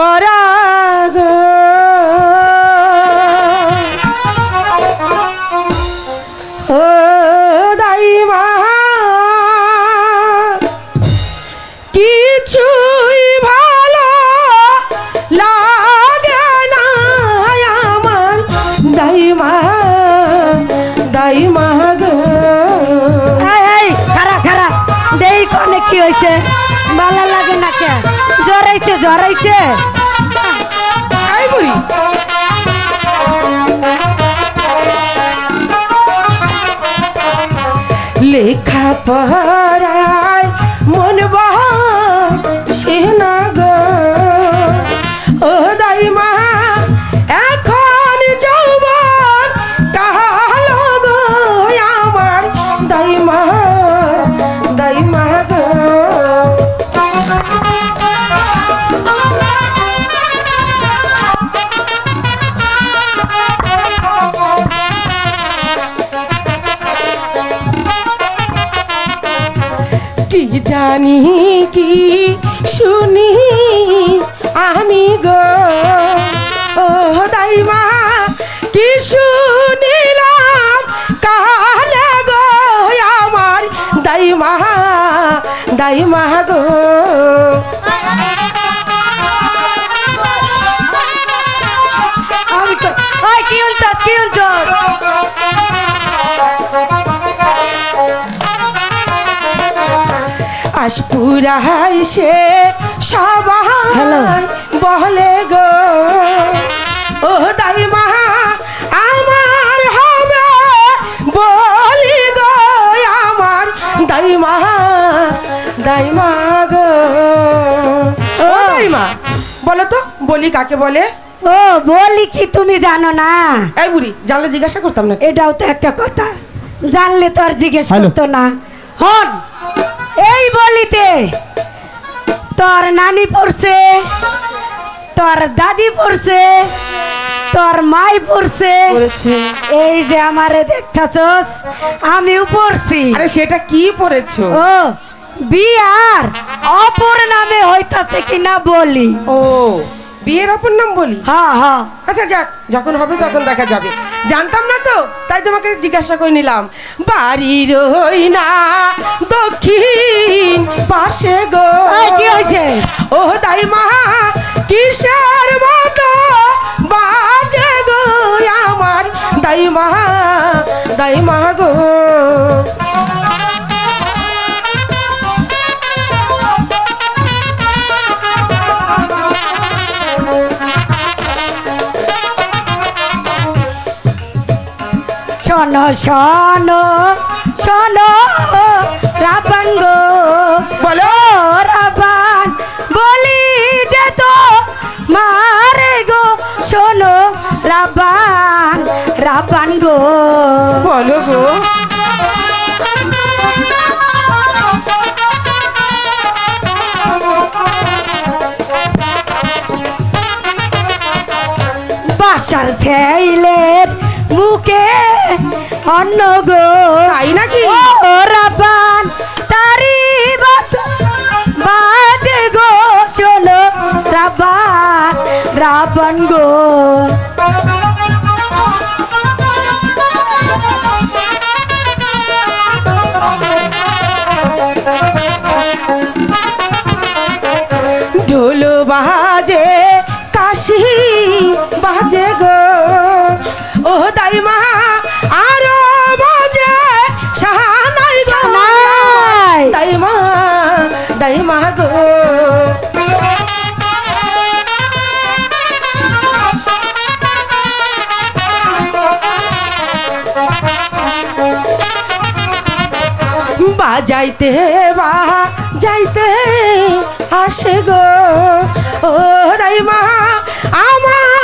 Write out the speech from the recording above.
পরাগ। ও দাইমা কিছুই ভালো লাগে না আমার। দাইমা দাইমা গো। খারা খারা দেই কোনে কে জরাইছে জরাইছে আই বুড়ি। লেখা পড়ায় কি জানি কি? শুনি আমি গো। ও দাইমা, কি শুনিলাম? কালে গো আমার দাইমা দাইমা গো। আশপুরাই সে সবাই বলে গো। ও দাইমা আমার হবে বলি গো আমার দাই দাইমা দাইমা গো। ও দাইমা বলো তো বলি কাকে বলে? ও বলি কি তুমি জানো না? এই বুড়ি জানলে জিজ্ঞাসা করতাম না এটাও তো একটা কথা। জানলে তো আর জিজ্ঞেস. করতো না। হন এই তোর নানি পড়ছে তোর দাদি পড়ছে তোর মাই পড়ছে। এই যে আমারে দেখতাছস আমিও পড়ছি। আরে সেটা কি পড়েছো? ও বিয়ার অপর নামে হইতাছে কিনা বলি। ও। বিয়ের অপর নাম বলি? হ্যাঁ হ্যাঁ। আচ্ছা যাক যখন হবে তখন দেখা যাবে। জানতাম না তো তাই তোমাকে জিজ্ঞাসা করে নিলাম। বাড়ির ওই না দক্ষিণ পাশে গো। কি হয়েছে? ও দাই মা কিসের মতো বাজে গো আমার দাই মা দাই মা। গো শোনো শোনো শোনো রাবাঙ্গ। বলো। রাবান বলি যে তো মারে গো। শোনো রাবান রাবান গো। বলো গো। বাসার ছেলের মুখে অন্ন গো তাই নাকি? বাজাইতে বা যাইতে আসে গো। ও রাইমা আমাদের